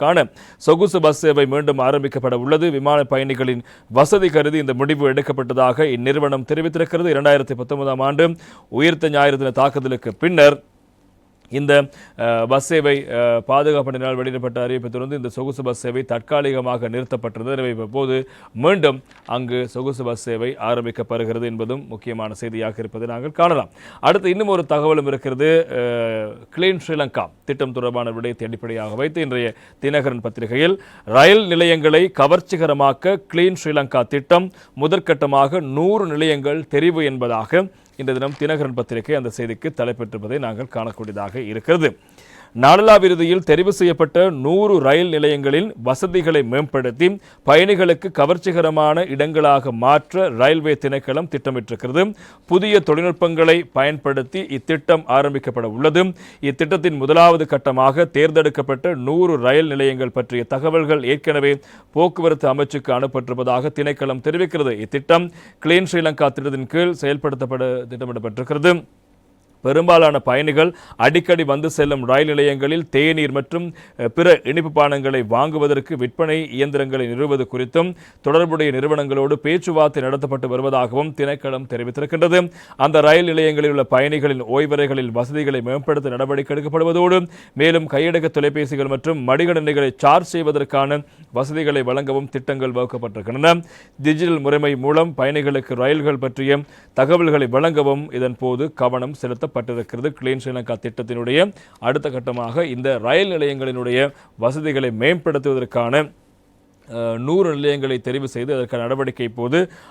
காண சொகுசு பஸ் சேவை மீண்டும் ஆரம்பிக்கப்பட உள்ளது. விமான பயணிகளின் வசதி கருதி இந்த முடிவு எடுக்கப்பட்டதாக இந்நிறுவனம் தெரிவித்திருக்கிறது. இரண்டாயிரத்தி பத்தொன்பதாம் ஆண்டு உயிர்த்த ஞாயிறு தின தாக்குதலுக்கு பின்னர் இந்த பஸ் சேவை பாதுகாப்பு நிலையால் வெளியிடப்பட்ட அறிவிப்பை தொடர்ந்து இந்த சொகுசு பஸ் சேவை தற்காலிகமாக நிறுத்தப்பட்டிருந்தது. எனவே இப்போது மீண்டும் அங்கு சொகுசு பஸ் சேவை ஆரம்பிக்கப்படுகிறது என்பதும் முக்கியமான செய்தியாக இருப்பதை நாங்கள் காணலாம். அடுத்து இன்னும் ஒரு தகவலும் இருக்கிறது. கிளீன் ஸ்ரீலங்கா திட்டம் தொடர்பான விடயத்தை அடிப்படையாக வைத்து இன்றைய தினகரன் பத்திரிகையில் ரயில் நிலையங்களை கவர்ச்சிகரமாக்க கிளீன் ஸ்ரீலங்கா திட்டம் முதற்கட்டமாக நூறு நிலையங்கள் தெரிவு என்பதாக இந்த தினம் தினகரன் பத்திரிகை அந்த செய்திக்கு தலைப்பெற்றிருப்பதை நாங்கள் காணக்கூடியதாக இருக்கிறது. நாடளாவிருதியில் தெரிவு செய்யப்பட்ட நூறு ரயில் நிலையங்களின் வசதிகளை மேம்படுத்தி பயணிகளுக்கு கவர்ச்சிகரமான இடங்களாக மாற்ற ரயில்வே திணைக்களம் திட்டமிட்டிருக்கிறது. புதிய தொழில்நுட்பங்களை பயன்படுத்தி இத்திட்டம் ஆரம்பிக்கப்பட உள்ளது. இத்திட்டத்தின் முதலாவது கட்டமாக தேர்ந்தெடுக்கப்பட்ட நூறு ரயில் நிலையங்கள் பற்றிய தகவல்கள் ஏற்கனவே போக்குவரத்து அமைச்சுக்கு அனுப்பப்பட்டிருப்பதாக திணைக்களம் தெரிவிக்கிறது. இத்திட்டம் கிளீன் ஸ்ரீலங்கா திட்டத்தின் கீழ் செயல்படுத்தப்பட திட்டமிடப்பட்டிருக்கிறது. பெரும்பாலான பயணிகள் அடிக்கடி வந்து செல்லும் ரயில் நிலையங்களில் தேநீர் மற்றும் பிற இனிப்பு பானங்களை வாங்குவதற்கு விற்பனை இயந்திரங்களை நிறுவது குறித்தும் தொடர்புடைய நிறுவனங்களோடு பேச்சுவார்த்தை நடத்தப்பட்டு வருவதாகவும் திணைக்களம் தெரிவித்திருக்கின்றது. அந்த ரயில் நிலையங்களில் உள்ள பயணிகளின் ஓய்வறைகளில் வசதிகளை மேம்படுத்த நடவடிக்கை எடுக்கப்படுவதோடு மேலும் கையடக்க தொலைபேசிகள் மற்றும் மடிகணினிகளை சார்ஜ் செய்வதற்கான வசதிகளை வழங்கவும் திட்டங்கள் வகுக்கப்பட்டிருக்கின்றன. டிஜிட்டல் முறைமை மூலம் பயணிகளுக்கு ரயில்கள் பற்றிய தகவல்களை வழங்கவும் இதன் போது கவனம் செலுத்தப்பட்டிருக்கிறது கிளீன் ஸ்ரீலங்கா திட்டத்தினுடைய அடுத்த கட்டமாக இந்த ரயில் நிலையங்களினுடைய வசதிகளை மேம்படுத்துவதற்கான நூறு நிலையங்களை தெரிவு செய்து அதற்கான நடவடிக்கை இப்போது